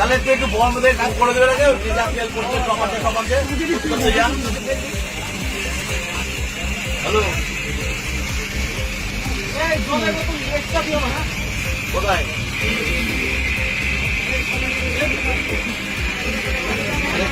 তাহলে তুই একটু বন্ধ করে কাজ করে দেবে রে যে যা তেল করছে টমাটে হ্যালো? কোথায়?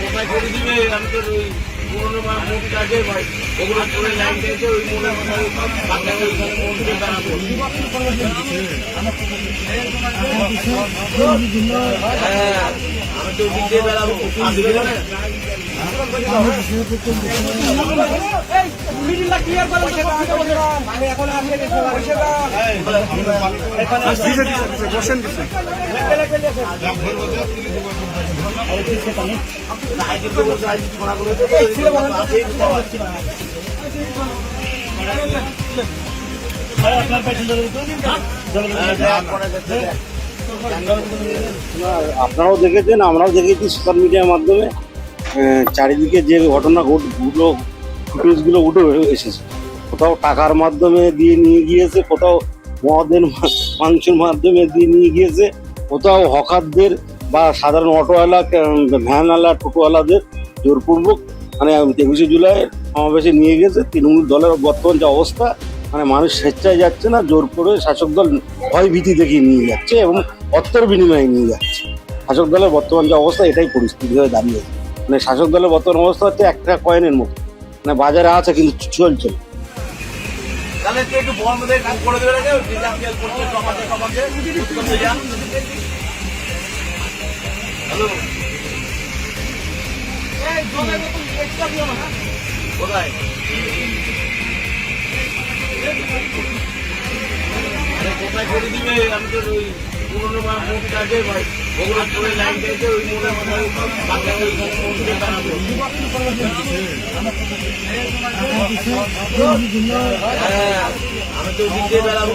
কোথায় করে দিবে? আমি তো পুরোনো মুখ আছে ওগুলো করে লাইন দিয়েছে, ওই বাংলা দাঁড়াবো হ্যাঁ আমি তো ওদিক দিয়ে আসবে না? আপনারাও দেখেছেন আমরাও দেখেছি সোশ্যাল মিডিয়ার মাধ্যমে। চারিদিকে যে ঘটনা ঘটগুলো ফুটেজগুলো উঠে এসেছে। কোথাও টাকার মাধ্যমে দিয়ে নিয়ে গিয়েছে, কোথাও মদের মাংসের মাধ্যমে দিয়ে নিয়ে গিয়েছে, কোথাও হকারদের বা সাধারণ অটোওয়ালা ভ্যানওয়ালা, টোটোওয়ালাদের জোরপূর্বক মানে একুশে জুলাই সমাবেশে নিয়ে গেছে তৃণমূল দলের বর্তমান যে অবস্থা মানে মানুষ স্বেচ্ছায় যাচ্ছে না, জোর করে শাসক দল ভয় ভীতি দেখিয়ে নিয়ে যাচ্ছে এবং অর্থের বিনিময়ে নিয়ে যাচ্ছে। শাসক দলের বর্তমান যে অবস্থা, এটাই পরিস্থিতি হয়ে দাঁড়িয়েছে। মানে শাসক দলের বর্তমান অবস্থা হচ্ছে একটা কয়েনের মতো। মানে বাজারে আছে কিন্তু চলছে কোথায়? করে দিবে? আমি তো পুরোনো মা আছে ওগুলো করে লাইন দিয়েছে ওই ওইখানে মন্দিরে দাঁড়াবো হ্যাঁ আমি তো ওদিক দিয়ে বেড়াবো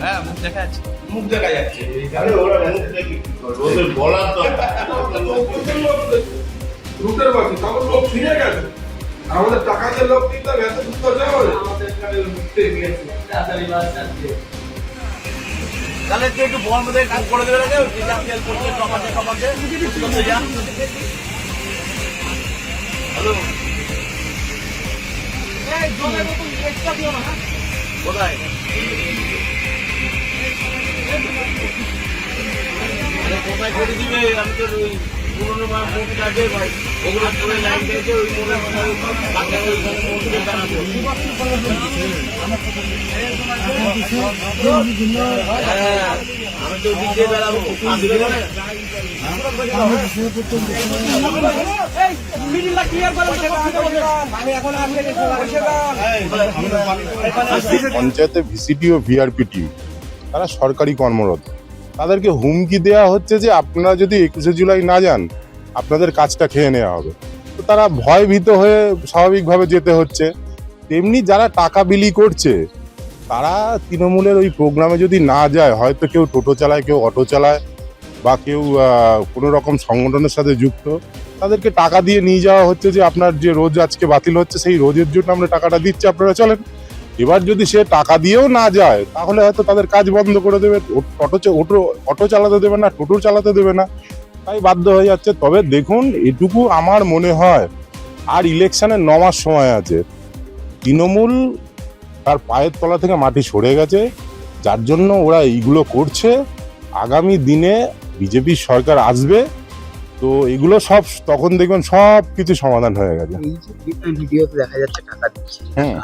মুখ দেখা যাচ্ছে। হ্যাঁ মুখ দেখা যাচ্ছে। মুখ দেখা যাচ্ছে ওদের বলার তো রুটের বাকি তখন লোক ফিরে গেছে। আর আমাদের টাকাতে লোক কিন্তু এত যাবে তাহলে তুই একটু বন্ধ করে কাজ করে দেবে রে যে যা তেল করছে টমাটে টমাটে করতে যা। হ্যালো। কোথায় আরে কোথায়? হ্যাঁ পঞ্চায়েতে ভিসিটি ও ভিআরপি টিম। তারা সরকারি কর্মরত। তাদেরকে হুমকি দেওয়া হচ্ছে যে আপনারা যদি একুশে জুলাই না যান, আপনাদের কাজটা খেয়ে নেওয়া হবে। তো তারা ভয় ভীত হয়ে স্বাভাবিকভাবে যেতে হচ্ছে। তেমনি যারা টাকা বিলি করছে, তারা তৃণমূলের ওই প্রোগ্রামে যদি না যায়, হয়তো কেউ টোটো চালায়, কেউ অটো চালায়, বা কেউ কোনো রকম সংগঠনের সাথে যুক্ত, তাদেরকে টাকা দিয়ে নিয়ে যাওয়া হচ্ছে যে আপনার যে রোজ আজকে বাতিল হচ্ছে, সেই রোজের জন্য আমরা টাকাটা দিচ্ছি, আপনারা চলেন। এবার যদি সে টাকা দিয়েও না যায় তাহলে হয়তো তাদের কাজ বন্ধ করে দেবে অটো অটো অটো চালাতে দেবে না টোটো চালাতে দেবে না। তাই বাধ্য হয়ে যাচ্ছে। তবে দেখুন এটুকু আমার মনে হয় আর ইলেকশনের ন মাস সময় আছে। তৃণমূল তার পায়ের তলা থেকে মাটি সরে গেছে। যার জন্য ওরা এইগুলো করছে। আগামী দিনে বিজেপির সরকার আসবে। তো এগুলো সব তখন দেখবেন সব কিছু সমাধান হয়ে গেছে। ভিডিওতে দেখা যাচ্ছে টাকা দিচ্ছে। হ্যাঁ।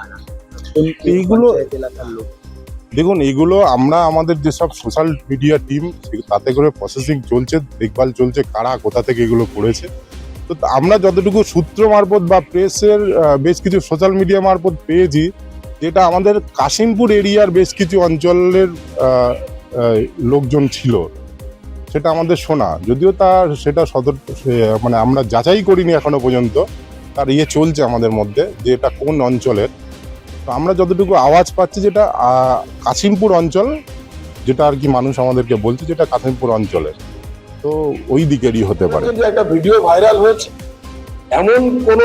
এইগুলো- দেখুন এগুলো আমরা আমাদের যেসব সোশ্যাল মিডিয়া টিম তাতে করে প্রসেসিং চলছে দেখভাল চলছে কারা কোথা থেকে এগুলো করেছে। তো আমরা যতটুকু সূত্র মারফত বা প্রেসের বেশ কিছু সোশ্যাল মিডিয়া মারফত পেয়েছি যেটা আমাদের কাশিমপুর এরিয়ার বেশ কিছু অঞ্চলের লোকজন ছিল। সেটা আমাদের শোনা। যদিও তার সেটা সদর মানে আমরা যাচাই করিনি এখনও পর্যন্ত। তার ইয়ে চলছে আমাদের মধ্যে যে এটা কোন অঞ্চলের। তো আমরা যতটুকু আওয়াজ পাচ্ছি যেটা কাশিমপুর অঞ্চল, যেটা আর কি মানুষ আমাদেরকে বলছে যেটা কাশিমপুর অঞ্চলের। তো ওই দিকেরই হতে পারে। একটা ভিডিও ভাইরাল হয়েছে, এমন কোন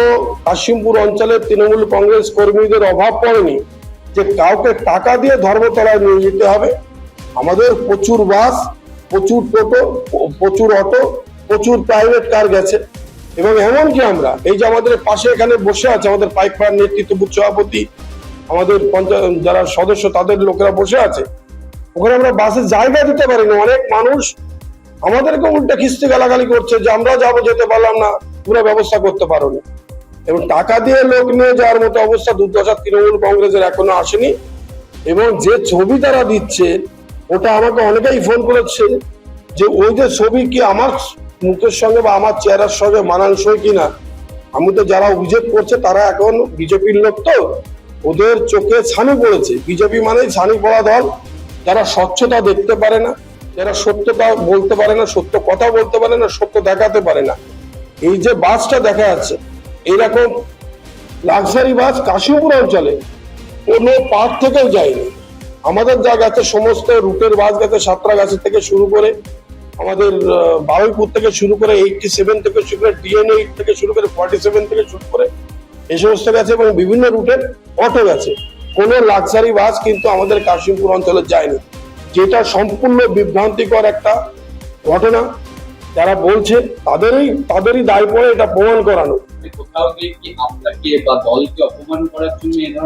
কাশিমপুর অঞ্চলের তৃণমূল কংগ্রেস কর্মীদের অভাব পড়েনি যে কাউকে টাকা দিয়ে ধর্মতলায় নিয়ে যেতে হবে? আমাদের প্রচুর বাস, প্রচুর টোটো, প্রচুর অটো, প্রচুর প্রাইভেট কার গেছে। এবং এমনকি আমরা, এই যে আমাদের পাশে এখানে বসে আছে আমাদের পাইকপাড় নেতৃত্ব সভাপতি আমাদের পঞ্চায়েত, যারা সদস্য, তাদের লোকেরা বসে আছে। ওখানে আমরা বাসে জায়গা দিতে পারি না অনেক মানুষ আমাদেরকে উল্টা খিস্তি গালাগালি করছে যে আমরা যাব, যেতে পারলাম না পুরো ব্যবস্থা করতে পারো না এবং টাকা দিয়ে লোক নিয়ে যাওয়ার মতো অবস্থা দুর্দশা তৃণমূল কংগ্রেসের এখনও আসেনি। এবং যে ছবি তারা দিচ্ছে, ওটা আমাকে অনেকেই ফোন করেছে যে ওই যে ছবি কি আমার মুখের সঙ্গে বা আমার চেহারার সঙ্গে মানানসই কিনা? আমি তো যারা অভিযোগ করছে, তারা এখন বিজেপির লোক তো। ওদের চোখে ছানি পড়েছে। বিজেপি মানেই ছানি পড়া দল। যারা স্বচ্ছতা দেখতে পারে না, যারা সত্যতা বলতে পারে না, সত্য কথা বলতে পারে না, সত্য দেখাতে পারে না। এই যে বাসটা দেখা যাচ্ছে, এইরকম লাক্সারি বাস কাশিমপুর অঞ্চলে কোনো পার্ক থেকেও যায়নি। আমাদের যা গেছে, সমস্ত রুটের বাস গেছে, সাঁতরাগাছি থেকে শুরু করে, আমাদের বারুইপুর থেকে শুরু করে এইটটি সেভেন থেকে শুরু করে ডিএন এইট থেকে শুরু করে ফর্টি সেভেন থেকে শুরু করে এই সমস্ত গেছে এবং বিভিন্ন রুটের অটো গেছে। কোনো লাক্সারি বাস কিন্তু আমাদের কাশিমপুর অঞ্চলে যায়নি। যেটা সম্পূর্ণ বিভ্রান্তিকর একটা ঘটনা। যারা বলছে তাদেরই তাদেরই দায় পড়ে এটা প্রমাণ করানো।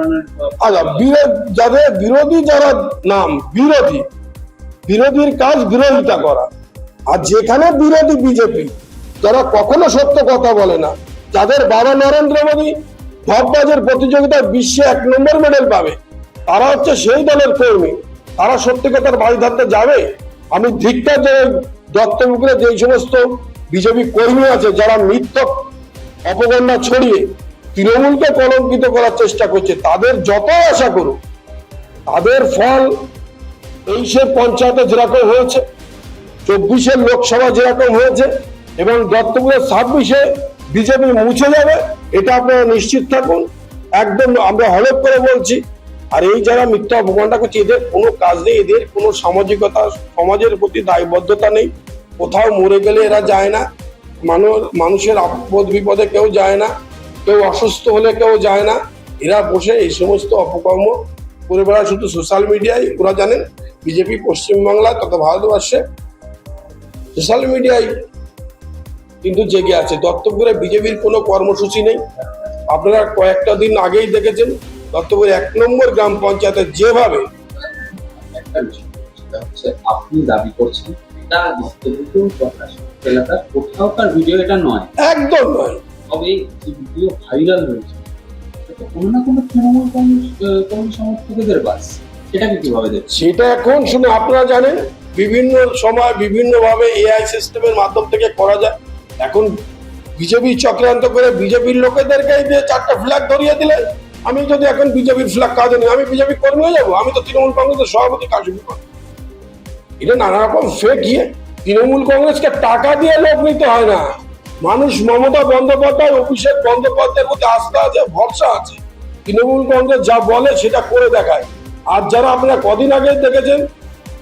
আহ, আচ্ছা যাদের বিরোধী যারা নাম বিরোধী। বিরোধীর কাজ বিরোধিতা করা। আর যেখানে বিরোধী বিজেপি যারা কখনো সত্য কথা বলে না যাদের বাবা নরেন্দ্র মোদী ধপবাজের প্রতিযোগিতায় বিশ্বে এক নম্বর মেডেল পাবে। তারা হচ্ছে সেই দলের কর্মী। তারা সত্যি কথার বাড়ি ধরতে যাবে? আমি ধিক্কার যে দত্তপুকুরে যে সমস্ত বিজেপি কর্মী আছে, যারা মিথ্য অপগণ্যা ছড়িয়ে তৃণমূলকে কলঙ্কিত করার চেষ্টা করছে, তাদের যত আশা করুক, তাদের ফল সে পঞ্চায়েতে যেরকম হয়েছে, চব্বিশের লোকসভা যেরকম হয়েছে এবং দত্তপুরের ছাব্বিশে বিজেপি মুছে যাবে, এটা আপনারা নিশ্চিত থাকুন। একদম আমরা হলপ করে বলছি, আর এই যারা মিথ্যা অপমানটা করছে, এদের কোনো কাজ নেই, এদের কোনো সামাজিকতা, সমাজের প্রতি দায়বদ্ধতা নেই। কোথাও মরে গেলে এরা যায় না, মানুষ, মানুষের আপদ বিপদে কেউ যায় না, কেউ অসুস্থ হলে কেউ যায় না। এরা বসে এই সমস্ত অপকর্ম করে বেড়ায়, শুধু সোশ্যাল মিডিয়ায়, ওরা জানেন, বিজেপি পশ্চিমবাংলা তথা ভারতবর্ষে। সোশ্যাল মিডিয়ায় কিন্তু জেগে আছে। দত্তপুরে বিজেপির কোনো কর্মসূচি নেই। আপনারা কয়েকটা দিন আগেই দেখেছেন দত্তপুর এক নম্বর গ্রাম পঞ্চায়েতে যেভাবে আপনি দাবি করছেন এটা দত্তপুকুর প্রকাশ এলাকার কোথাওকার ভিডিও এটা নয়। একদম নয়। তবে ভিডিও ভাইরাল হয়েছে কোনো না কোনো তৃণমূল কংগ্রেস সমর্থকদের বাস। সেটাকে কীভাবে দেখছেন? সেটা এখন শুনে আপনারা জানেন বিভিন্ন সময় বিভিন্ন ভাবে এআই সিস্টেমের মাধ্যম থেকে করা যায়। এখন বিজেপি চক্রান্ত করে বিজেপির লোকেদেরকে দিয়ে চারটা ফ্ল্যাগ ধরিয়ে দিলে, আমি যদি এখন বিজেপির ফ্ল্যাগ কাঁধে নিই, আমি বিজেপি কর্মী হয়ে যাব, আমি তো তৃণমূল কংগ্রেসের সভাপতি কর্মী। এটা নানা রকম ফেক ইয়ে। তৃণমূল কংগ্রেসকে টাকা দিয়ে লোক নিতে হয় না। মানুষ মমতা বন্দ্যোপাধ্যায়, অভিষেক বন্দ্যোপাধ্যায়ের প্রতি আস্থা আছে, ভরসা আছে। তৃণমূল কংগ্রেস যা বলে সেটা করে দেখায়। আর যারা আপনারা কদিন আগে দেখেছেন,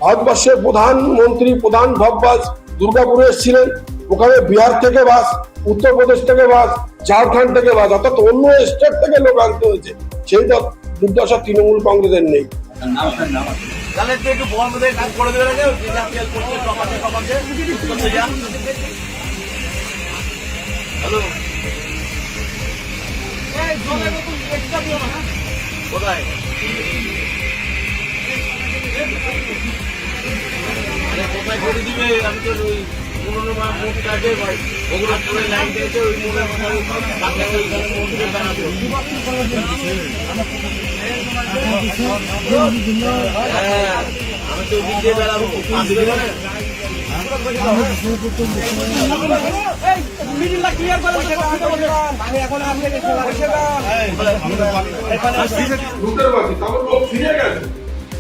ভারতবর্ষের প্রধানমন্ত্রী, প্রধান ধব্বাস দুর্গাপুরে এসেছিলেন ওখানে বিহার থেকে বাস উত্তরপ্রদেশ থেকে বাস ঝাড়খণ্ড থেকে বাস অর্থাৎ অন্য স্টেট থেকে লোক আনতে হয়েছে। সেই দুর্দশা তৃণমূল কংগ্রেসের নেই। কোথায়? কোথায় করে দিবে? আমি তো ওই পুরোনো মা মুখ কাটে ওগুলো পুরো লাইন দিয়েছে ওই মুখে হ্যাঁ আমি তো ওদিক বেড়াবো। লুটের বাকি তারপর লোক ফিরে গেছে।